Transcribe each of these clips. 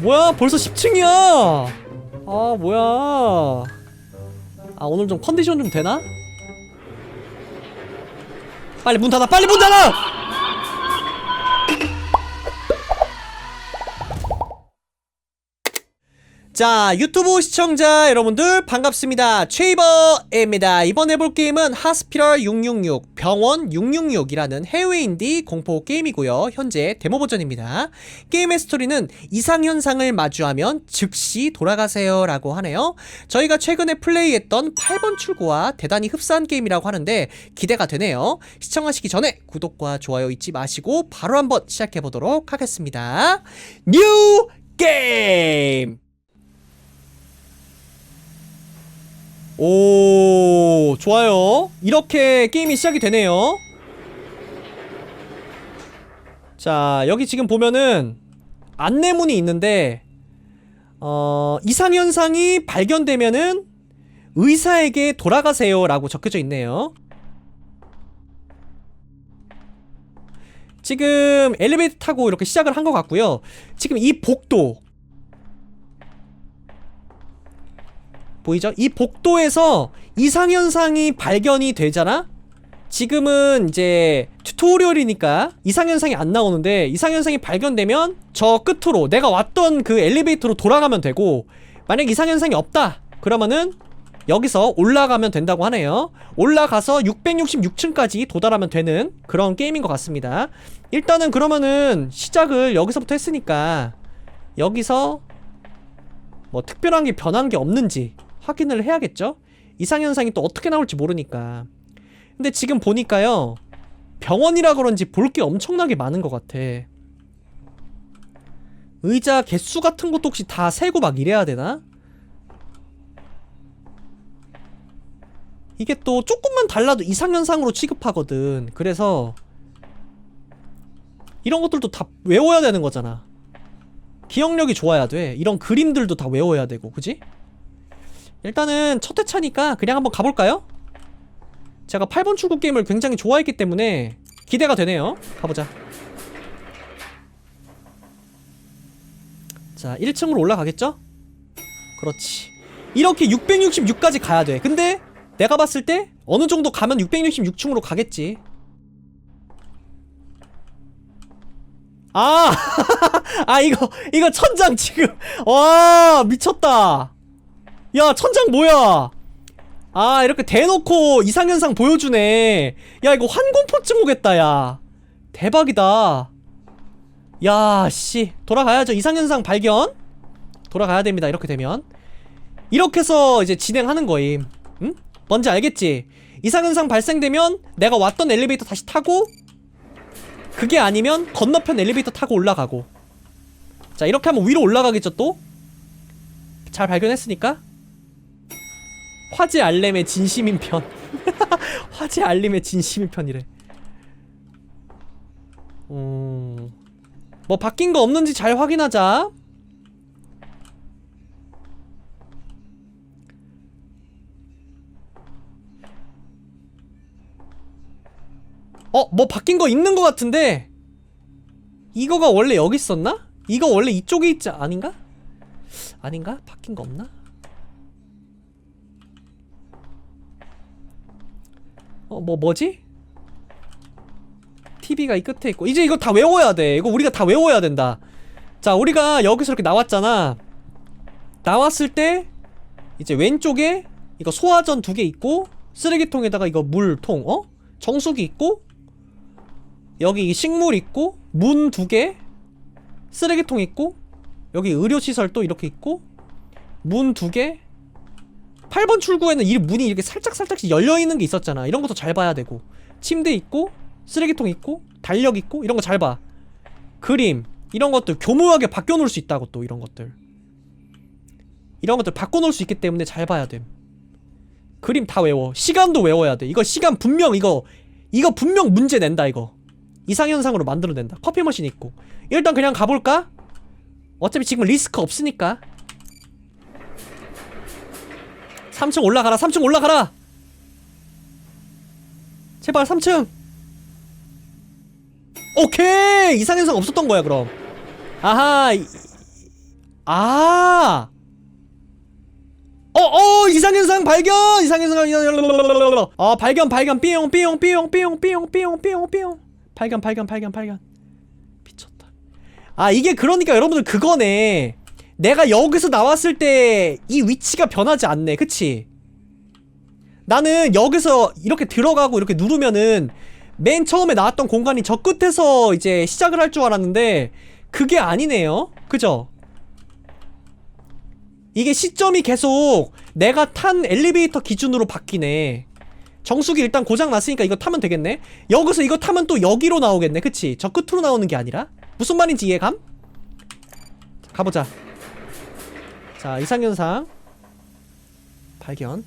뭐야? 벌써 10층이야! 아 뭐야? 아 오늘 좀 컨디션 좀 되나? 빨리 문 닫아! 빨리 문 닫아 자 유튜브 시청자 여러분들 반갑습니다. 최이버입니다. 이번 해볼 게임은 하스피럴 666 병원 666이라는 해외 인디 공포 게임이고요. 현재 데모 버전입니다. 게임의 스토리는 이상현상을 마주하면 즉시 돌아가세요 라고 하네요. 저희가 최근에 플레이했던 8번 출구와 대단히 흡사한 게임이라고 하는데 기대가 되네요. 시청하시기 전에 구독과 좋아요 잊지 마시고 바로 한번 시작해보도록 하겠습니다. 뉴 게임 오, 좋아요. 이렇게 게임이 시작이 되네요. 자, 여기 지금 보면은 안내문이 있는데, 어, 이상현상이 발견되면은 의사에게 돌아가세요 라고 적혀져 있네요. 지금 엘리베이터 타고 이렇게 시작을 한 것 같고요. 지금 이 복도, 보이죠? 이 복도에서 이상현상이 발견이 되잖아? 지금은 이제 튜토리얼이니까 이상현상이 안 나오는데 이상현상이 발견되면 저 끝으로 내가 왔던 그 엘리베이터로 돌아가면 되고 만약 이상현상이 없다 그러면은 여기서 올라가면 된다고 하네요 올라가서 666층까지 도달하면 되는 그런 게임인 것 같습니다 일단은 그러면은 시작을 여기서부터 했으니까 여기서 뭐 특별한 게 변한 게 없는지 확인을 해야겠죠? 이상현상이 또 어떻게 나올지 모르니까. 근데 지금 보니까요. 병원이라 그런지 볼 게 엄청나게 많은 것 같아. 의자 개수 같은 것도 혹시 다 세고 막 이래야 되나? 이게 또 조금만 달라도 이상현상으로 취급하거든. 그래서 이런 것들도 다 외워야 되는 거잖아. 기억력이 좋아야 돼. 이런 그림들도 다 외워야 되고, 그지? 일단은 첫 회차니까 그냥 한번 가볼까요? 제가 8번 출구 게임을 굉장히 좋아했기 때문에 기대가 되네요. 가보자. 자, 1층으로 올라가겠죠? 그렇지. 이렇게 666까지 가야 돼. 근데 내가 봤을 때 어느 정도 가면 666층으로 가겠지. 아, 아 이거 이거 천장 지금 와 미쳤다. 야 천장 뭐야? 아 이렇게 대놓고 이상현상 보여주네. 야 이거 환공포증 오겠다 야. 대박이다. 야씨. 돌아가야죠. 이상현상 발견. 돌아가야 됩니다 이렇게 되면. 이렇게 해서 이제 진행하는 거임. 응? 뭔지 알겠지? 이상현상 발생되면 내가 왔던 엘리베이터 다시 타고 그게 아니면 건너편 엘리베이터 타고 올라가고. 자 이렇게 하면 위로 올라가겠죠 또? 잘 발견했으니까 화제 알렘의 진심인 편. 화제 알림의 진심인 편이래. 음. 뭐 바뀐 거 없는지 잘 확인하자. 어, 뭐 바뀐 거 있는 거 같은데. 이거가 원래 여기 있었나? 이거 원래 이쪽에 있지 아닌가? 아닌가? 바뀐 거 없나? 어, 뭐, 뭐지? TV가 이 끝에 있고. 이제 이거 다 외워야 돼. 이거 우리가 다 외워야 된다. 자, 우리가 여기서 이렇게 나왔잖아. 나왔을 때, 이제 왼쪽에 이거 소화전 두 개 있고, 쓰레기통에다가 이거 물통, 어? 정수기 있고, 여기 식물 있고, 문 두 개, 쓰레기통 있고, 여기 의료시설 또 이렇게 있고, 문 두 개, 8번 출구에는 이 문이 이렇게 살짝살짝씩 열려있는 게 있었잖아. 이런 것도 잘 봐야 되고. 침대 있고 쓰레기통 있고 달력 있고 이런 거 잘 봐. 그림 이런 것들 교묘하게 바꿔놓을 수 있다고 또 이런 것들. 이런 것들 바꿔놓을 수 있기 때문에 잘 봐야 됨. 그림 다 외워. 시간도 외워야 돼. 이거 시간 분명 이거 이거 분명 문제 낸다 이거. 이상현상으로 만들어낸다. 커피 머신 있고. 일단 그냥 가볼까? 어차피 지금 리스크 없으니까 3층 올라가라 3층 올라가라. 제발 3층. 오케이! 이상 현상 없었던 거야 그럼. 아하 이- 아. 어어 이상 현상 발견! 이상 현상 아 발견 발견. 삐용 삐용 삐용 삐용 삐용 삐용 삐용 삐용. 발견 발견 발견 발견. 미쳤다. 아 이게 그러니까 여러분들 그거네 내가 여기서 나왔을 때 이 위치가 변하지 않네. 그치? 나는 여기서 이렇게 들어가고 이렇게 누르면은 맨 처음에 나왔던 공간이 저 끝에서 이제 시작을 할 줄 알았는데 그게 아니네요. 그죠? 이게 시점이 계속 내가 탄 엘리베이터 기준으로 바뀌네. 정수기 일단 고장 났으니까 이거 타면 되겠네. 여기서 이거 타면 또 여기로 나오겠네. 그치? 저 끝으로 나오는 게 아니라? 무슨 말인지 이해감? 자, 가보자 자 이상현상. 발견.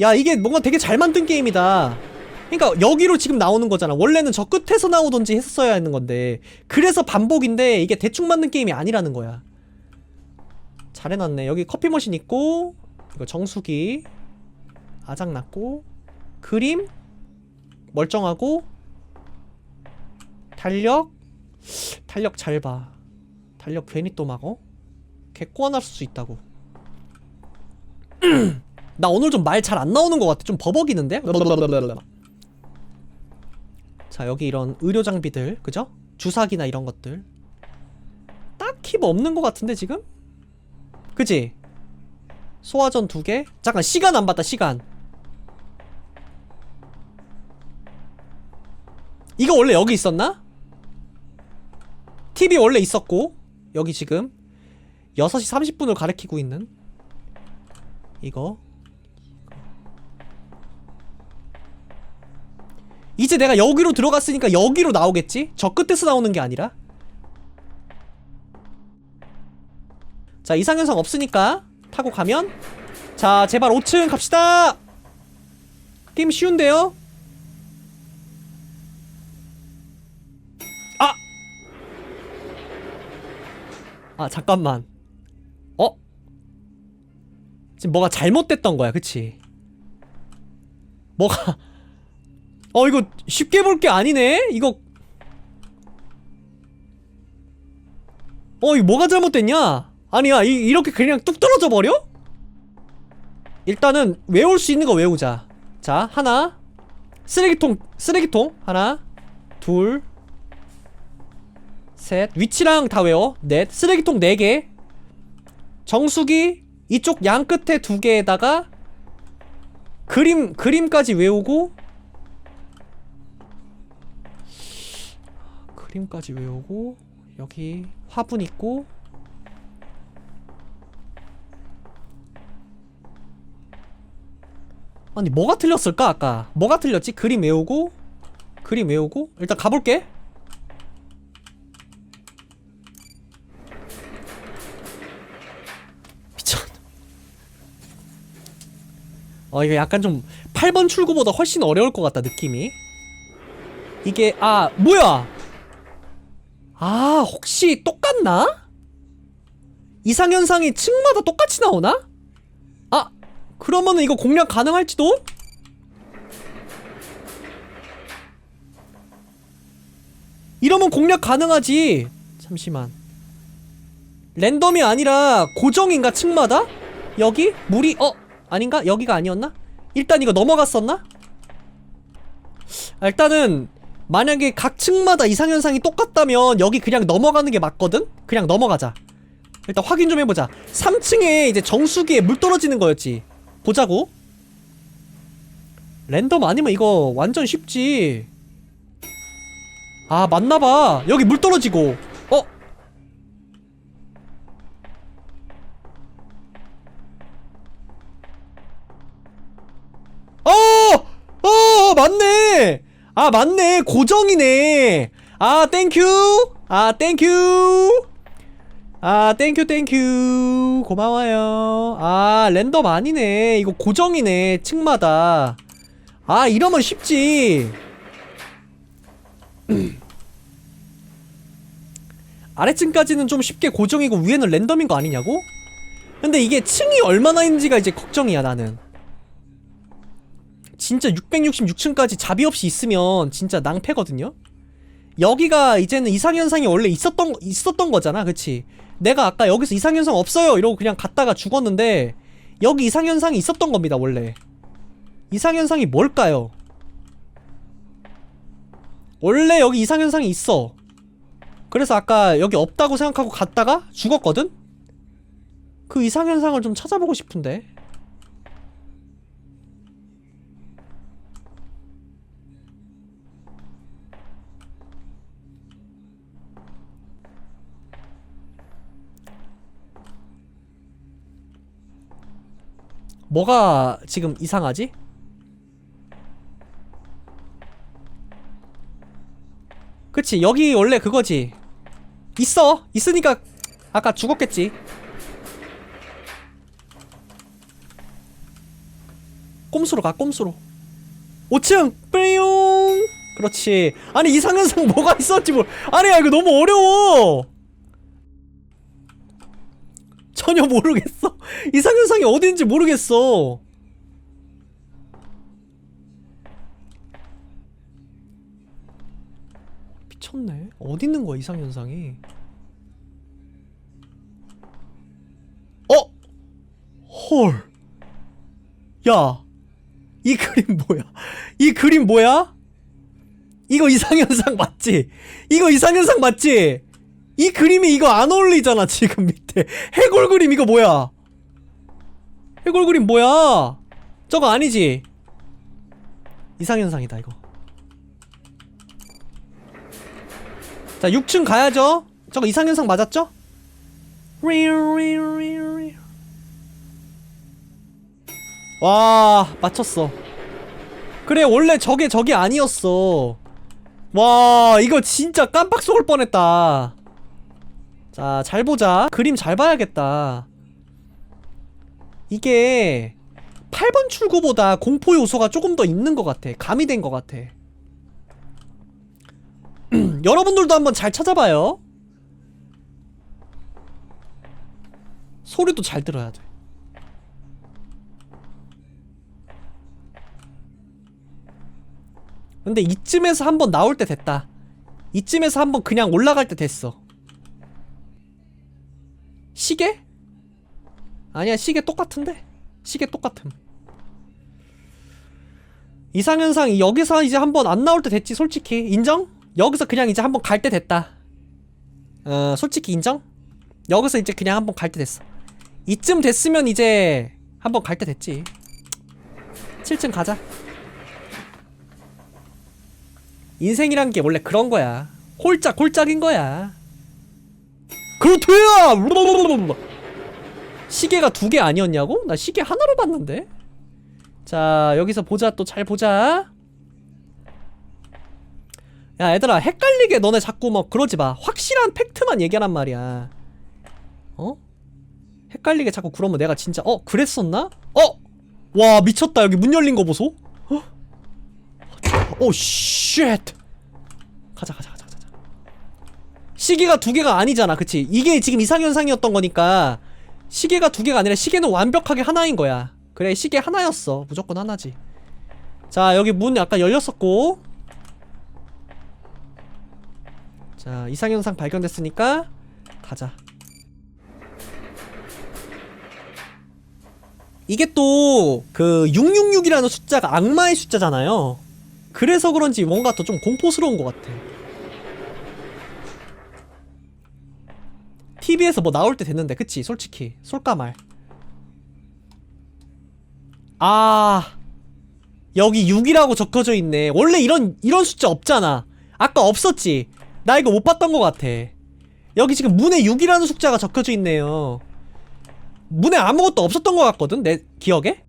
야 이게 뭔가 되게 잘 만든 게임이다. 그러니까 여기로 지금 나오는 거잖아. 원래는 저 끝에서 나오던지 했었어야 하는 건데 그래서 반복인데 이게 대충 만든 게임이 아니라는 거야. 잘 해놨네. 여기 커피 머신 있고 이거 정수기 아작났고 그림 멀쩡하고 달력 달력 잘봐 달력 괜히 또 막어 개꼬아날 수 있다고 나 오늘 좀 말 잘 안 나오는 것 같아. 좀 버벅이는데? 자, 여기 이런 의료 장비들, 그죠? 주사기나 이런 것들. 딱히 뭐 없는 것 같은데, 지금? 그지? 소화전 두 개? 잠깐, 시간 안 봤다, 시간. 이거 원래 여기 있었나? TV 원래 있었고, 여기 지금 6시 30분을 가리키고 있는 이거 이제 내가 여기로 들어갔으니까 여기로 나오겠지? 저 끝에서 나오는 게 아니라 자 이상현상 없으니까 타고 가면 자 제발 5층 갑시다 게임 쉬운데요? 아 잠깐만. 어? 지금 뭐가 잘못됐던 거야 그치? 뭐가? 어 이거 쉽게 볼 게 아니네? 이거. 어 이거 뭐가 잘못됐냐? 아니야 이, 이렇게 그냥 뚝 떨어져 버려? 일단은 외울 수 있는 거 외우자. 자 하나. 쓰레기통 쓰레기통. 하나 둘 셋. 위치랑 다 외워. 넷. 쓰레기통 네 개. 정수기 이쪽 양 끝에 두 개에다가 그림 그림까지 외우고 그림까지 외우고 여기 화분 있고 아니 뭐가 틀렸을까 아까? 뭐가 틀렸지? 그림 외우고 그림 외우고? 일단 가볼게 어 이거 약간 좀 8번 출구보다 훨씬 어려울 것 같다 느낌이 이게 아 뭐야 아, 혹시 똑같나? 이상현상이 층마다 똑같이 나오나? 아, 그러면은 이거 공략 가능할지도? 이러면 공략 가능하지. 잠시만. 랜덤이 아니라 고정인가 층마다? 여기? 물이 어? 아닌가? 여기가 아니었나? 일단 이거 넘어갔었나? 아, 일단은 만약에 각 층마다 이상현상이 똑같다면 여기 그냥 넘어가는 게 맞거든? 그냥 넘어가자 일단 확인 좀 해보자 3층에 이제 정수기에 물 떨어지는 거였지 보자고 랜덤 아니면 이거 완전 쉽지 아 맞나봐 여기 물 떨어지고 어! 맞네! 아 맞네. 고정이네. 아 땡큐 아 땡큐 아 땡큐 땡큐 고마워요. 아 랜덤 아니네. 이거 고정이네. 층마다. 아 이러면 쉽지. 아래층까지는 좀 쉽게 고정이고 위에는 랜덤인 거 아니냐고? 근데 이게 층이 얼마나 있는지가 이제 걱정이야 나는 진짜 666층까지 자비 없이 있으면 진짜 낭패거든요. 여기가 이제는 이상현상이 원래 있었던 있었던 거잖아, 그치? 내가 아까 여기서 이상현상 없어요 이러고 그냥 갔다가 죽었는데 여기 이상현상이 있었던 겁니다, 원래. 이상현상이 뭘까요? 원래 여기 이상현상이 있어. 그래서 아까 여기 없다고 생각하고 갔다가 죽었거든? 그 이상현상을 좀 찾아보고 싶은데. 뭐가 지금 이상하지? 그치 여기 원래 그거지. 있어. 있으니까 아까 죽었겠지. 꼼수로 가 꼼수로. 5층! 뿌용! 그렇지. 아니 이상현상 뭐가 있었지 뭘 아니 야 이거 너무 어려워 전혀 모르겠어 이상현상이 있는지 모르겠어 미쳤네 어디 있는 거야 이상현상이 어? 헐 야, 이 그림 뭐야? 이 그림 뭐야? 이거 이상현상 맞지? 이거 이상현상 맞지? 이 그림이 이거 안 어울리잖아 지금 밑에 해골 그림 이거 뭐야? 해골 그림 뭐야? 저거 아니지? 이상현상이다 이거 자 6층 가야죠 저거 이상현상 맞았죠? 와 맞췄어 그래 원래 저게 저게 아니었어 와 이거 진짜 깜빡 속을 뻔했다 자 잘 보자. 그림 잘 봐야겠다. 이게 8번 출구보다 공포 요소가 조금 더 있는 것 같아. 가미된 것 같아. 여러분들도 한번 잘 찾아봐요. 소리도 잘 들어야 돼. 근데 이쯤에서 한번 나올 때 됐다. 이쯤에서 한번 그냥 올라갈 때 됐어. 시계? 아니야, 시계 똑같은데? 시계 똑같음. 이상현상 여기서 이제 한번 안 나올 때 됐지, 솔직히. 인정? 여기서 그냥 이제 한번 갈 때 됐다. 어, 솔직히 인정? 여기서 이제 그냥 한번 갈 때 됐어. 이쯤 됐으면 이제 한번 갈 때 됐지. 7층 가자. 인생이란 게 원래 그런 거야. 홀짝 홀짝인 거야. 그렇대요. 시계가 두 개 아니었냐고? 나 시계 하나로 봤는데. 자 여기서 보자 또 잘 보자. 야 얘들아 헷갈리게 너네 자꾸 뭐 그러지 마. 확실한 팩트만 얘기하란 말이야. 어? 헷갈리게 자꾸 그러면 내가 진짜 어 그랬었나? 어? 와 미쳤다 여기 문 열린 거 보소. 어? 오 쉣. 가자 가자 가자 가자. 시계가 두 개가 아니잖아. 그치? 이게 지금 이상현상이었던 거니까 시계가 두 개가 아니라 시계는 완벽하게 하나인 거야. 그래 시계 하나였어. 무조건 하나지. 자 여기 문 아까 열렸었고 자 이상현상 발견됐으니까 가자. 이게 또 그 666이라는 숫자가 악마의 숫자잖아요. 그래서 그런지 뭔가 더 좀 공포스러운 것 같아. TV에서 뭐 나올 때 됐는데, 그치? 솔직히. 솔까말. 아. 여기 6이라고 적혀져 있네. 원래 이런, 이런 숫자 없잖아. 아까 없었지? 나 이거 못 봤던 것 같아. 여기 지금 문에 6이라는 숫자가 적혀져 있네요. 문에 아무것도 없었던 것 같거든? 내 기억에?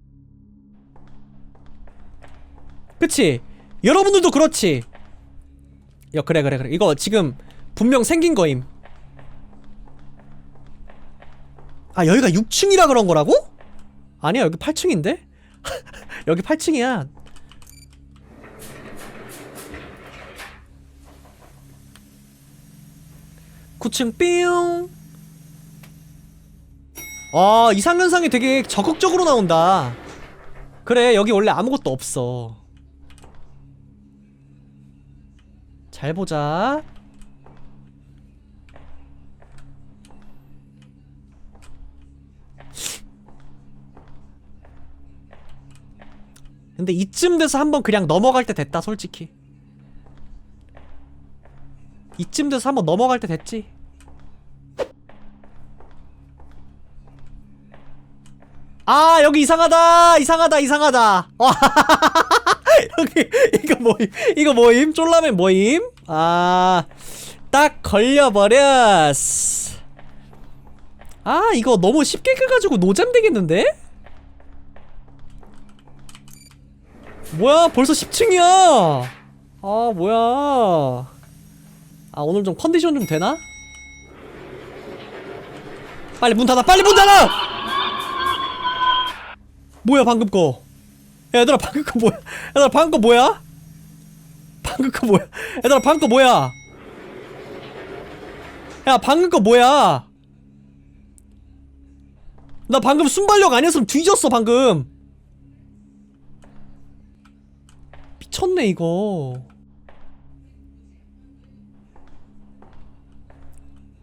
그치? 여러분들도 그렇지. 야 그래 그래 그래 이거 지금 분명 생긴 거임. 아 여기가 6층이라 그런 거라고? 아니야 여기 8층인데? 여기 8층이야. 구층 삐용. 아 이상현상이 되게 적극적으로 나온다. 그래 여기 원래 아무것도 없어 잘 보자 근데 이쯤 돼서 한번 그냥 넘어갈 때 됐다 솔직히. 이쯤 돼서 한번 넘어갈 때 됐지? 아 여기 이상하다! 이상하다 이상하다! 와 여기 이거 뭐임 이거 뭐임? 쫄라맨 뭐임? 아 딱 걸려버렸어 아 이거 너무 쉽게 가가지고 노잼 되겠는데 뭐야? 벌써 10층이야! 아 뭐야? 아 오늘 좀 컨디션 좀 되나? 빨리 문 닫아 빨리 문 닫아! 뭐야 방금 거? 야, 얘들아 방금 거 뭐야? 얘들아 방금 거 뭐야? 방금 거 뭐야? 얘들아 방금 거 뭐야? 야 방금 거 뭐야? 나 방금 순발력 아니었으면 뒤졌어 방금 미쳤네 이거.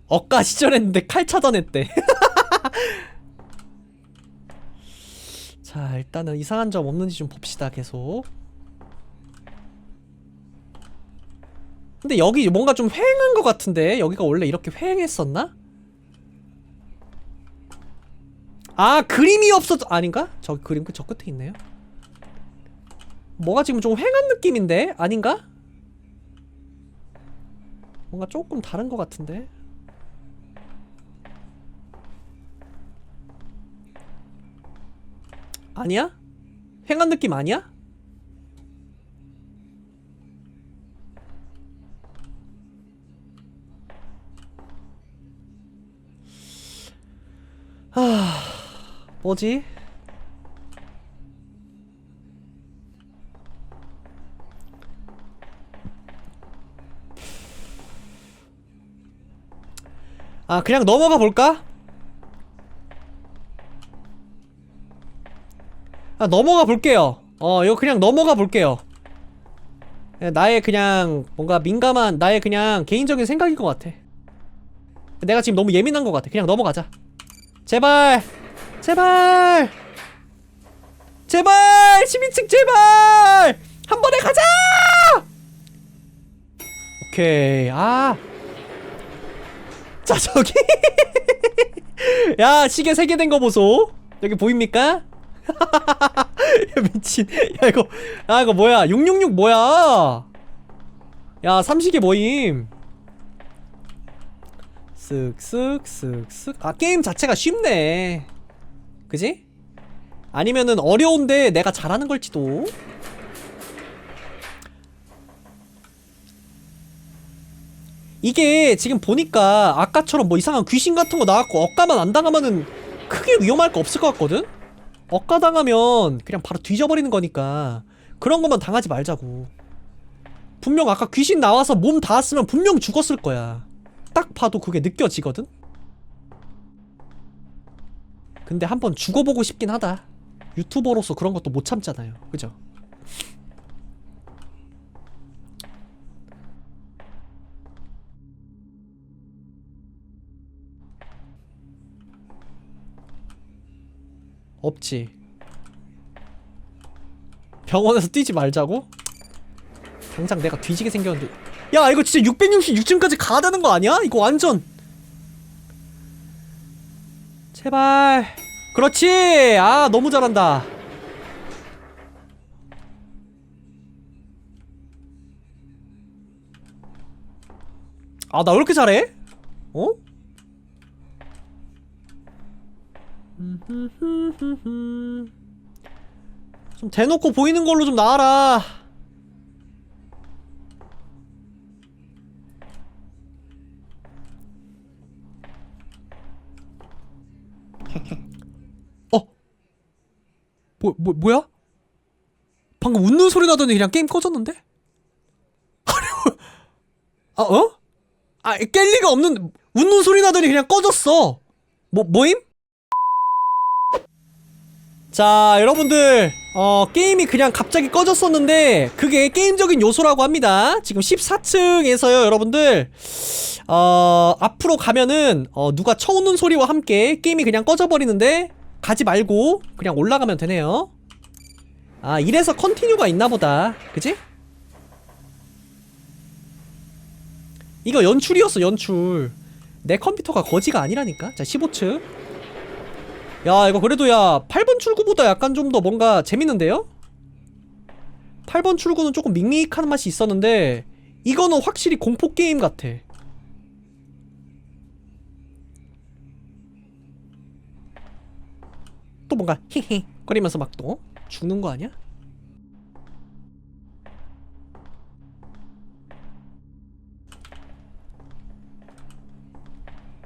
억가 시절했는데 칼 차단했대. 자 일단은 이상한 점 없는지 좀 봅시다 계속. 근데 여기 뭔가 좀 휑한 것 같은데? 여기가 원래 이렇게 휑했었나? 아 그림이 없어져 아닌가? 저 그림 그저 끝에 있네요 뭐가 지금 좀 휑한 느낌인데? 아닌가? 뭔가 조금 다른 것 같은데? 아니야? 휑한 느낌 아니야? 하... 뭐지? 아 그냥 넘어가 볼까? 아 넘어가 볼게요. 어 이거 그냥 넘어가 볼게요. 예, 나의 그냥 뭔가 민감한 나의 그냥 개인적인 생각일 것 같아. 내가 지금 너무 예민한 것 같아. 그냥 넘어가자. 제발! 제발! 제발! 12층 제발! 한 번에 가자! 오케이. 아 자 저기. 야 시계 3개 된 거 보소. 여기 보입니까? 야 미친. 야 이거. 야 이거 뭐야? 666 뭐야? 야 삼식이 뭐임. 쓱쓱 쓱쓱. 아 게임 자체가 쉽네. 그지? 아니면은 어려운데 내가 잘하는 걸지도 이게 지금 보니까 아까처럼 뭐 이상한 귀신 같은 거 나왔고 억가만 안 당하면은 크게 위험할 거 없을 것 같거든? 억가 당하면 그냥 바로 뒤져버리는 거니까 그런 것만 당하지 말자고 분명 아까 귀신 나와서 몸 닿았으면 분명 죽었을 거야 딱 봐도 그게 느껴지거든? 근데 한번 죽어보고 싶긴 하다 유튜버로서 그런 것도 못 참잖아요 그죠? 없지 병원에서 뛰지 말자고? 당장 내가 뒤지게 생겼는데 야 이거 진짜 666층까지 가야 되는 거 아니야? 이거 완전 제발 그렇지 아 너무 잘한다 아 나 왜 이렇게 잘해? 어? 좀 대놓고 보이는 걸로 좀 나와라. 어? 뭐, 뭐, 뭐야? 방금 웃는 소리 나더니 그냥 게임 꺼졌는데? 뭐- 아, 어? 아, 깰 리가 없는, 웃는 소리 나더니 그냥 꺼졌어. 뭐, 뭐임? 자 여러분들 어 게임이 그냥 갑자기 꺼졌었는데 그게 게임적인 요소라고 합니다. 지금 14층에서요 여러분들. 어 앞으로 가면은 어 누가 쳐오는 소리와 함께 게임이 그냥 꺼져버리는데 가지 말고 그냥 올라가면 되네요. 아 이래서 컨티뉴가 있나보다. 그지? 이거 연출이었어 연출. 내 컴퓨터가 거지가 아니라니까? 자 15층 야 이거 그래도 야 8번 출구보다 약간 좀 더 뭔가 재밌는데요? 8번 출구는 조금 밍밍한 맛이 있었는데 이거는 확실히 공포게임 같아 또 뭔가 히히 거리면서 막 또 죽는 거 아니야?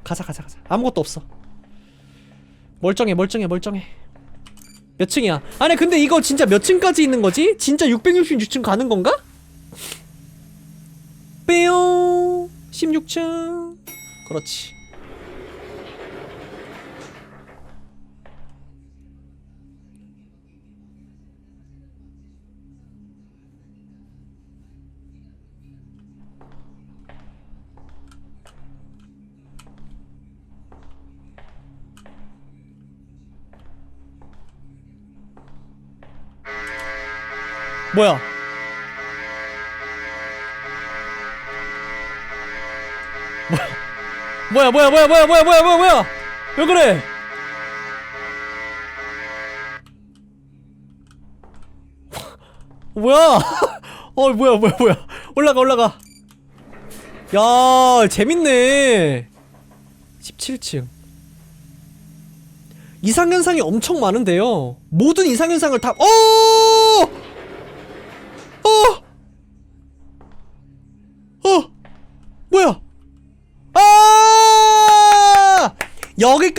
가자 가자 가자 아무것도 없어 멀쩡해 멀쩡해 멀쩡해. 몇 층이야? 아니 근데 이거 진짜 몇 층까지 있는 거지? 진짜 666층 가는 건가? 빼용 16층. 그렇지 뭐야? 뭐야? 뭐야 뭐야 뭐야 뭐야 뭐야 뭐야 뭐야 왜 그래? 뭐야? 어 뭐야 뭐야 뭐야 올라가 올라가 야 재밌네 17층 이상현상이 엄청 많은데요 모든 이상현상을 다 어!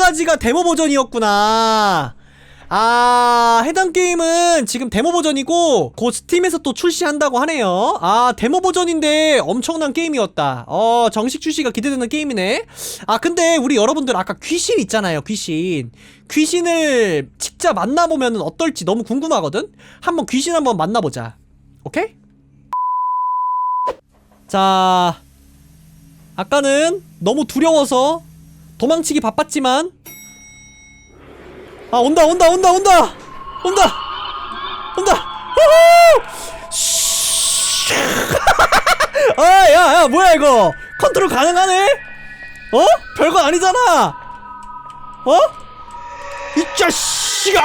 여기까지가 데모 버전이었구나. 아, 해당 게임은 지금 데모 버전이고, 곧 스팀에서 또 출시한다고 하네요. 아, 데모 버전인데 엄청난 게임이었다. 어, 정식 출시가 기대되는 게임이네. 아, 근데 우리 여러분들 아까 귀신 있잖아요, 귀신. 귀신을 직접 만나보면 어떨지 너무 궁금하거든? 한번 귀신 한번 만나보자. 오케이? 자, 아까는 너무 두려워서 도망치기 바빴지만. 아 온다 온다 온다 온다! 온다! 온다! 아야야 뭐야 이거? 컨트롤 가능하네? 어? 별거 아니잖아! 어? 이 자식아!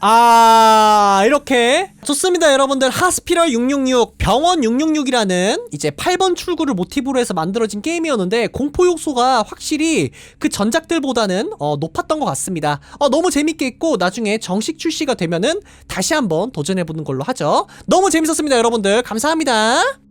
아! 아 이렇게 좋습니다 여러분들. 하스피럴 666 병원 666이라는 이제 8번 출구를 모티브로 해서 만들어진 게임이었는데 공포 요소가 확실히 그 전작들보다는 어, 높았던 것 같습니다. 어, 너무 재밌게 했고 나중에 정식 출시가 되면은 다시 한번 도전해보는 걸로 하죠. 너무 재밌었습니다 여러분들. 감사합니다